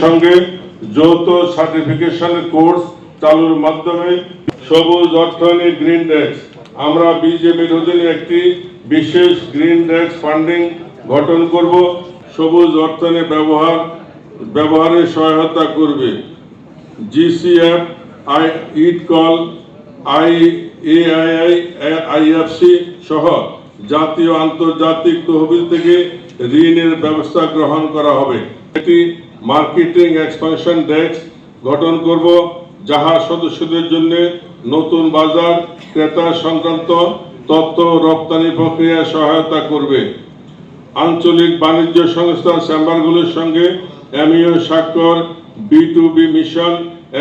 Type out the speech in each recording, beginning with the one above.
সঙ্গে যৌথ সার্টিফিকেশনের কোর্স চালুর মাধ্যমে সবুজ অর্থনীতি গ্রিন ডেস্ক আমরা বিজেপির অধীনে একটি বিশেষ গ্রিন ডেস্ক ফান্ডিং গঠন করব। সবুজ অর্থনীতি ব্যবহার ব্যবহারে সহায়তা করবে। জিসিএফ আই ইট কল আই এআইআই আইএফসি সহ জাতীয় আন্তর্জাতিক তহবিল থেকে ঋণের ব্যবস্থা গ্রহণ করা হবে। এটি মার্কেটিং এক্সপানশন ডেস্ক গঠন করব, যাহা সদস্যদের জন্য নতুন বাজার, ক্রেতা সংক্রান্ত তথ্য রপ্তানি প্রক্রিয়ায় সহায়তা করবে। আঞ্চলিক বাণিজ্য সংস্থা চেম্বারগুলোর সঙ্গে এমইও স্বাক্ষর, B to B mission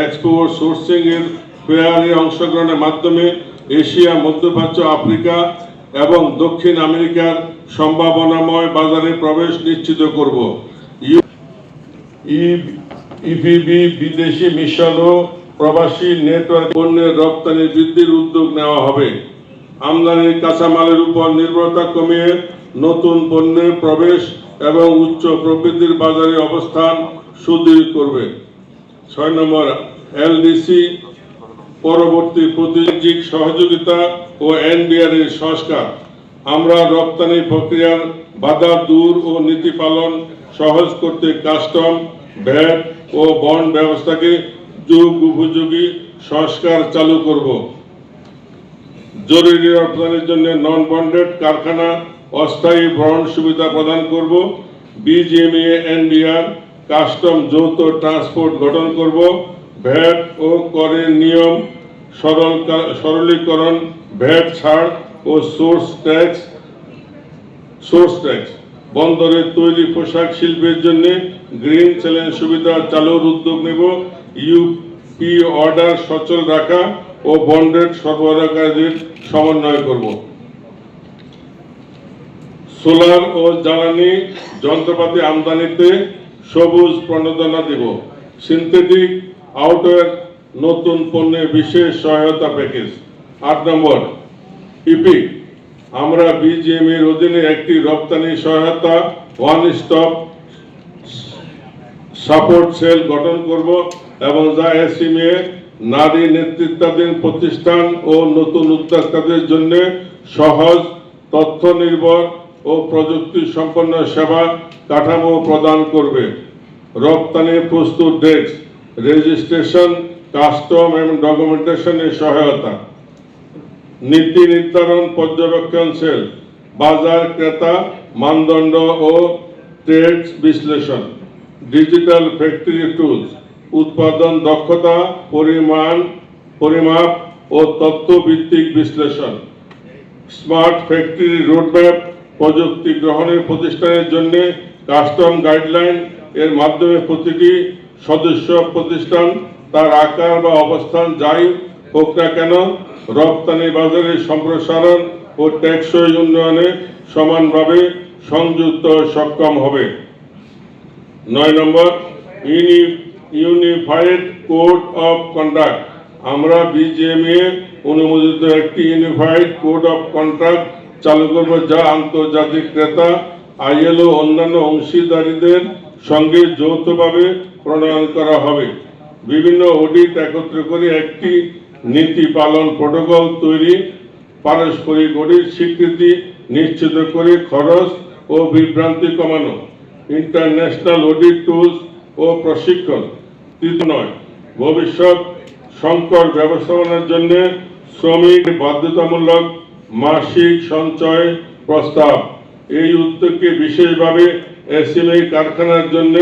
export sourcing এর ফেয়ারে অংশগ্রহণের মাধ্যমে এশিয়া, মধ্যপ্রাচ্য, আফ্রিকা এবং দক্ষিণ আমেরিকার সম্ভাবনাময় বাজারে প্রবেশ নিশ্চিত করব। ইপিবি বিদেশি মিশন ও প্রবাসী নেটওয়ার্ক পণ্যের রপ্তানি বৃদ্ধির উদ্যোগ নেওয়া হবে। আমদানির কাঁচামালের উপর নির্ভরতা কমিয়ে নতুন পণ্যের প্রবেশ এবং উচ্চ প্রবৃদ্ধির বাজারে অবস্থান সুদৃঢ় করবে। ছয় নম্বর, এলডিসি পরবর্তী প্রতিযোগিক সহযোগিতা ও এনবিআর এর সংস্কার। আমরা রপ্তানি প্রক্রিয়ার বাধা দূর ও নীতি পালন সহজ করতে কাস্টম, ভ্যাট ও বন্ড ব্যবস্থাকে যুগ উপযোগী সংস্কার চালু করব। জরুরি রপ্তানির জন্য নন বন্ডেড কারখানা, অস্থায়ী ভ্রমণ সুবিধা প্রদান করব। বিজিএমএ এনবিআর কাস্টম যৌথ ট্রান্সপোর্ট গঠন করব। ভ্যাট ও করের নিয়ম সরল সরলীকরণ, ভ্যাট ছাড় ও সোর্স ট্যাক্স সোর্স ট্যাক্স। বন্দরে তৈরি পোশাক শিল্পের জন্য গ্রিন চ্যালেঞ্জ সুবিধা চালুর উদ্যোগ নেব। ইউপি অর্ডার সচল রাখা ও বন্ডেড সরবরাহকারীদের সমন্বয় করব। সোলার ও জ্বালানি যন্ত্রপাতি আমদানিতে সবুজ প্রণোদনা দেব। সিনথেটিক আউটওয়্যার নতুন পণ্যের বিশেষ সহায়তা প্যাকেজ আট নম্বর ইপি আমরা বিজিএম এর অধীনে একটি রপ্তানি সহায়তা ওয়ান স্টপ সাপোর্ট সেল গঠন করব এবং যা এসিমে নারী নেতৃত্বাধীন প্রতিষ্ঠান ও নতুন উদ্যোক্তাদের জন্য সহজ তথ্য নির্ভর ও প্রযুক্তি সম্পন্ন সেবা কাঠামো প্রদান করবে। রপ্তানি প্রস্তুত ডেস্ক রেজিস্ট্রেশন কাস্টম এবং ডকুমেন্টেশনের সহায়তা। নীতি নির্ধারণ পর্যবেক্ষণ সেল, বাজার ক্রেতা, মানদণ্ড ও ট্রেড বিশ্লেষণ, ডিজিটাল ফ্যাক্টরি টুলস, উৎপাদন দক্ষতা, পরিমাণ, পরিমাপ ও তথ্য ভিত্তিক বিশ্লেষণ, স্মার্ট ফ্যাক্টরি রোডম্যাপ, প্রযুক্তি গ্রহণের প্রতিষ্ঠানের জন্য কাস্টম গাইডলাইন এর মাধ্যমে প্রতিটি সদস্য প্রতিষ্ঠান তার আকার বা অবস্থান যাই হোক না কেন, রপ্তানি, বাজারে, সম্প্রসারণ ও টেকসই উন্নয়নে সমানভাবে সংযুক্ত সক্ষম হবে। নয় নম্বর ইউনি ইউনিফাইড কোড অফ কন্ডাক্ট। আমরা বিজিএমএ অনুমোদিত একটি ইউনিফাইড কোড অফ কন্ডাক্ট চালু করব, যা আন্তর্জাতিক ক্রেতা, আইএলও অন্যান্য অংশীদারীদের সঙ্গে যৌথভাবে প্রণয়ন করা হবে। বিভিন্ন অডিট একত্র করে একটি নীতি পালন প্রোটোকল তৈরি, পারস্পরিক অডিট স্বীকৃতি নিশ্চিত করে খরচ ও বিভ্রান্তি কমানো, ইন্টারন্যাশনাল অডিট টুলস ও প্রশিক্ষণ। তৃতীয় নয়, ভবিষ্যৎ সংকট ব্যবস্থাপনার জন্য শ্রমিক বাধ্যতামূলক মাসিক সঞ্চয় প্রস্তাব। এই উদ্যোগকে বিশেষভাবে এসএমই কারখানার জন্য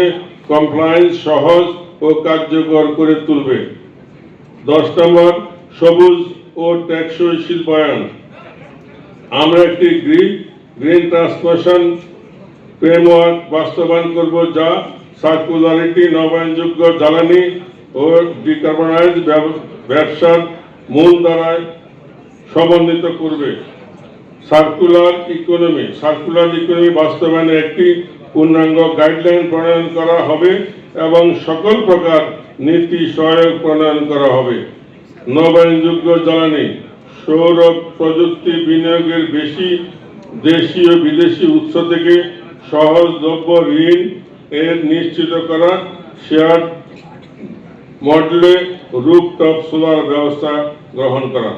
কমপ্লায়েন্স সহজ ও কার্যকর করে তুলবে। দশ নম্বর, সবুজ ও টেকসই শিল্পায়ন। আমরা একটি গ্রিন গ্রিন ট্রান্সমিশন ফ্রেমওয়ার্ক বাস্তবায়ন করব যা সার্কুলারিটি, নবায়নযোগ্য জ্বালানি ও ডিকার্বনাইজ ব্যবসার মূল দ্বারায় সমন্বিত করবে। সার্কুলার ইকোনমি সার্কুলার ইকোনমি বাস্তবায়নে একটি পূর্ণাঙ্গ গাইডলাইন প্রণয়ন করা হবে এবং সকল প্রকার নীতি সহায়ক প্রণয়ন করা হবে। নবায়নযোগ্য জ্বালানি, সৌর প্রযুক্তি বিনিয়োগের বেশি দেশীয় বিদেশি উৎস থেকে সহজলভ্য ঋণ এর নিশ্চিত করা, শেয়ার মডেলে রুপটপ সোলার ব্যবস্থা গ্রহণ করা।